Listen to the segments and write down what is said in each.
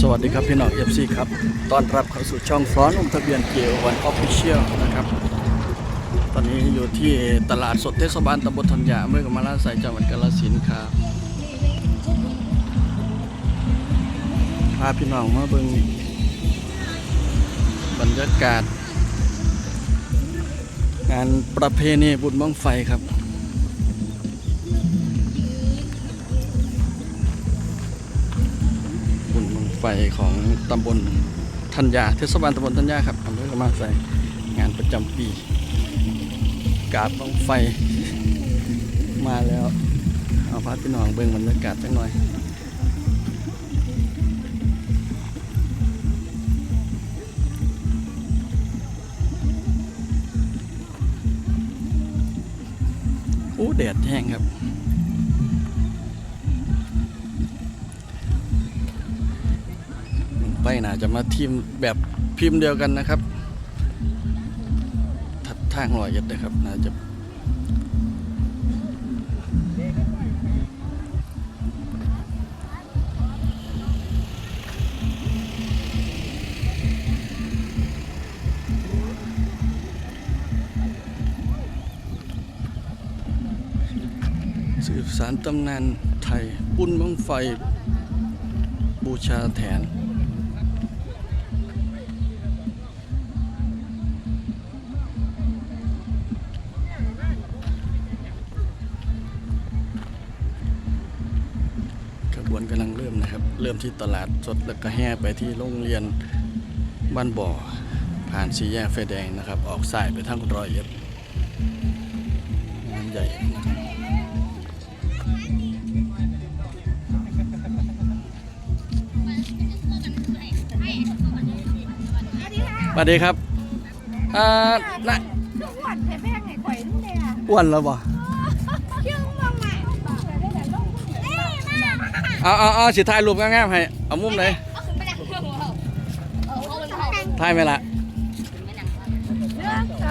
สวัสดีครับพี่น้องเอฟซีครับตอนรับเข้าสู่ช่องฟ้อนลงทะเบียนเกียววันออฟฟิเชียลนะครับ ตอนนี้อยู่ที่ตลาดสดเทศบาลตำบลธัญญาอำเภอกำมะลาใส่จังหวัดกาฬสินธุ์ครับพาพี่น้องมาเบิ่งบรรยากาศ งานประเพณีบุญบังไฟครับ ไฟของตำบลธัญญาเทศบาลตำบลธัญญาครับอำเภอกำมะลาใส่งานประจำปี กาดบังไฟมาแล้ว เอาพาพี่น้องเบิ่งบรรยากาศจังหน่อยโอ้แดดแห้งครับ ไปน่าจะมาทีมแบบพิมพ์เดียวกันนะครับทัดทางรอยเอ็ดนะครับน่าจะสืบสารตำนานไทยบุญบังไฟบูชาแทน เริ่มนะครับเริ่มที่ตลาดสดแล้วก็แห่ไปที่โรงเรียนบ้านบ่อ ผ่านสี่แยกไฟแดงนะครับ ออกสายไปทางร้อยเอ็ดงานใหญ่นะครับสวัสดีครับอ่าน่ะทุกวันแพ้แพ้งไงข่อยนู่นเลยอะอ้วนแล้วบ่ เชื่อมองใหม่ได้แต่ลงนี่มา เอาเอาเอาสิถ่ายรูปงามๆให้ เอามุมไหนเอาขึ้นไปดังเครื่องเราเออเอาขึ้นไปดังถ่ายไหมล่ะ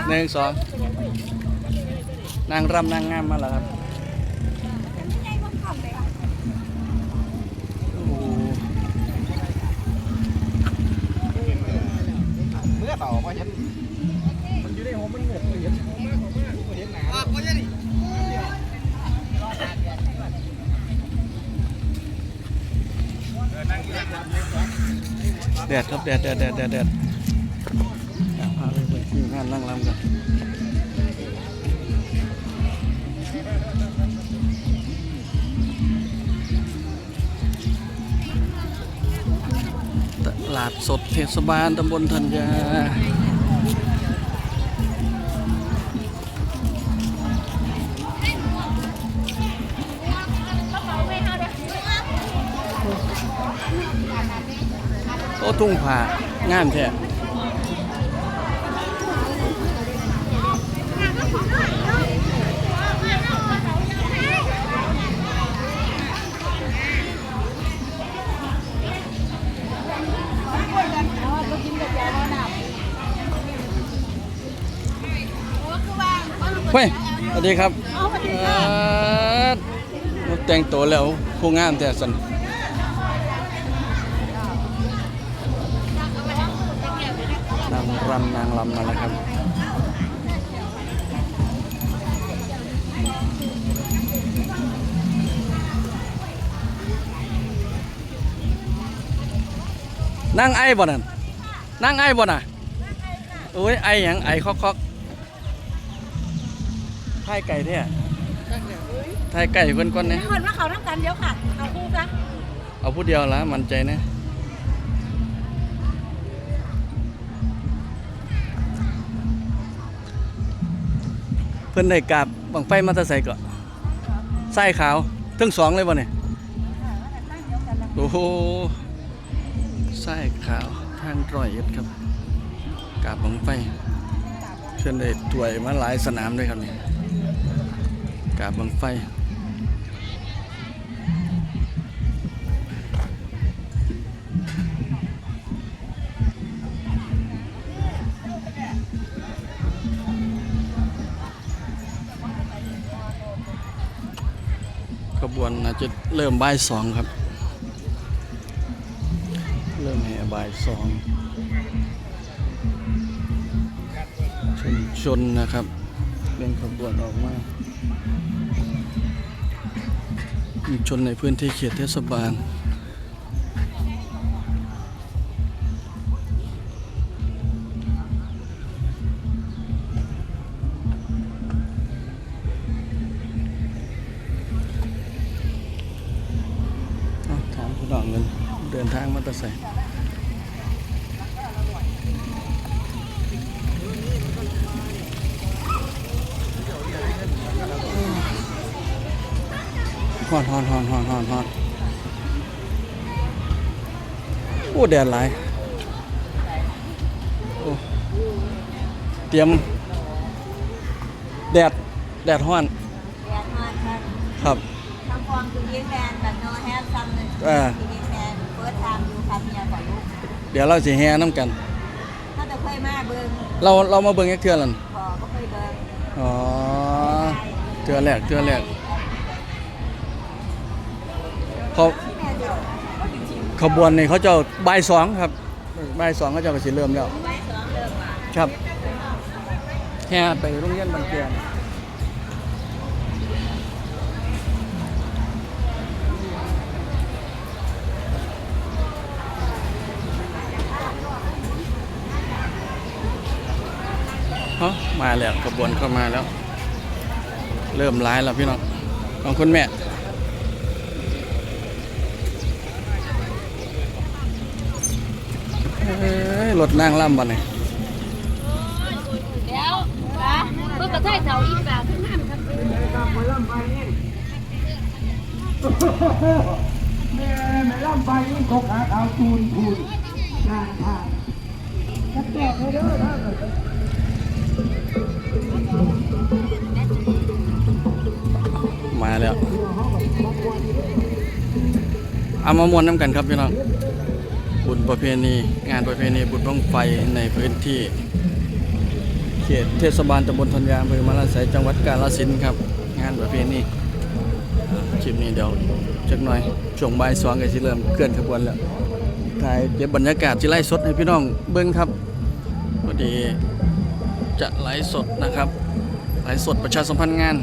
เรื่องสองหนึ่งสองนางรำนางงามมาแล้วครับไม่ใช่พวกขับเลยอะโอ้โหเมื่อต่อก็เห็นมันอยู่ในหัวมันเหนื่อยเห็นเห็นหนาก็ยังดิ แดดครับแดดแดดแดดแดดแดดพาไปเบิ่งที่งานนั่งรำกันตลาดสดเทศบาลตำบลธัญญา โอ้ทุ่งผ่างามแท้เฮ้ยสวัสดีครับเอ่อแต่งตัวแล้วผู้งามแท้สัน รำนางรำมาแล้วครับนั่งไอ้บ่นั่นนั่งไอ้บ่น่ะโอ้ยไอ้หยังไอ้คอกคอกไทยไก่เนี่ยไทยไก่เพิ่นก่อนเนี่ยมีคนว่าเขาทำกันเดี๋ยวค่ะ เอาคู่ซะเอาผู้เดียวละมั่นใจนะ เพิ่นได้กราบบังไฟมาแตะใส่ก็ไส้ขาวทั้งสองเลยบ่เนี่ยโอ้โหไส้ขาวทางร้อยเอ็ดครับกราบบังไฟเพิ่นได้ถวยมาหลายสนามด้วยครับนี่กราบบังไฟ บวนอาจจะเริ่มบ่ายสองครับ เริ่มแห่บ่ายสองชนชนนะครับเร่งขบวนออกมาชนในพื้นที่เขตเทศบาล เดินทางมาแตะใส่ฮอนฮอนฮอนฮอนฮอนฮอนโอ้แดดหลายโอ้เตรียม แดด แดดฮ้อน แดดฮอนครับครับทำฟอร์มคือยิงแมนแต่ no have some อ่าคือยิงแมน first time อยู่ครับเมียก่อนลูกเดี๋ยวเราสิแห่น้ำกัน ถ้าจะเคยมาเบิ่งเราเรามาเบิ่งแค่เทื่อลันพอก็เคยเบิ่งอ๋อเทื่อแรกเทื่อแรกเขาแม่เดี๋ยวขบวนนี่เขาเจะบ่ายสองครับบ่ายสองเขาเจะก็สิเริ่มแล้วไปสองเริ่มมาครับแห่ไปโรงเรียนบางเกียน มาแล้วขบวนเข้ามาแล้ว เริ่มร้ายแล้วพี่น้องของคุณแม่รถนั่งล่ำบ่เนี่ยเดี๋ยวนะเพิ่งกระเทยเสาอีกแบบขึ้นน้ำครับแม่แม่ล่ำไปนี่คกหาขาตูนพูนนานทางจะแตกเลยเด้อถ้าเกิด มาแล้ว เอามามวนน้ำกันครับพี่น้อง บุญประเพณี งานประเพณีบุญบ้องไฟในพื้นที่ เขตเทศบาลตำบลธัญญาอำเภอมาลาไสจังหวัดกาฬสินธุ์ครับ งานประเพณีคลิปนี้เดี๋ยวจักหน่อยช่วงบ่ายสองก็สิเริ่มเคลื่อนขบวนแล้วถ่ายเก็บบรรยากาศที่ไล่สดให้พี่น้องเบิ้งครับพอดีจะไลฟ์สดนะครับ ลฟ์สดประชาสัมพันธ์งาน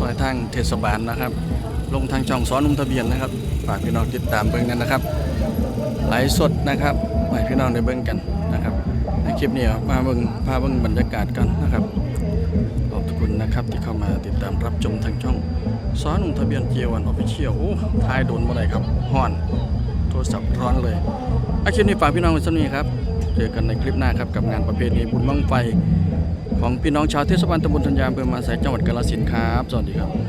ต่อยทางเทศบาลนะครับ ลงทางช่องสอนนุ่มทะเบียนนะครับฝากพี่น้องติดตามเบิ่งนั้นนะครับไลฟ์สดนะครับให้พี่น้องได้เบิ่งกันนะครับ ในคลิปนี้มาเบิ่งพาเบิ่งบรรยากาศกันนะครับขอบคุณนะครับที่เข้ามาติดตามรับชมทางช่องสอนนุ่มทะเบียนเจียวันออฟฟิเชียลโอ้ทายโดนเมื่อไหร่ครับฮ้อนโทรศัพท์ร้อนเลยอาคลิปนี้ฝากพี่น้องไว้สักนี้ครับเจอกันในคลิปหน้าครับกับงานประเพณีบุญบั้งไฟ ของพี่น้องชาวเทศบาลตำบลธัญญาอำเภอมาสายจังหวัดกาฬสินธุ์ครับ สวัสดีครับ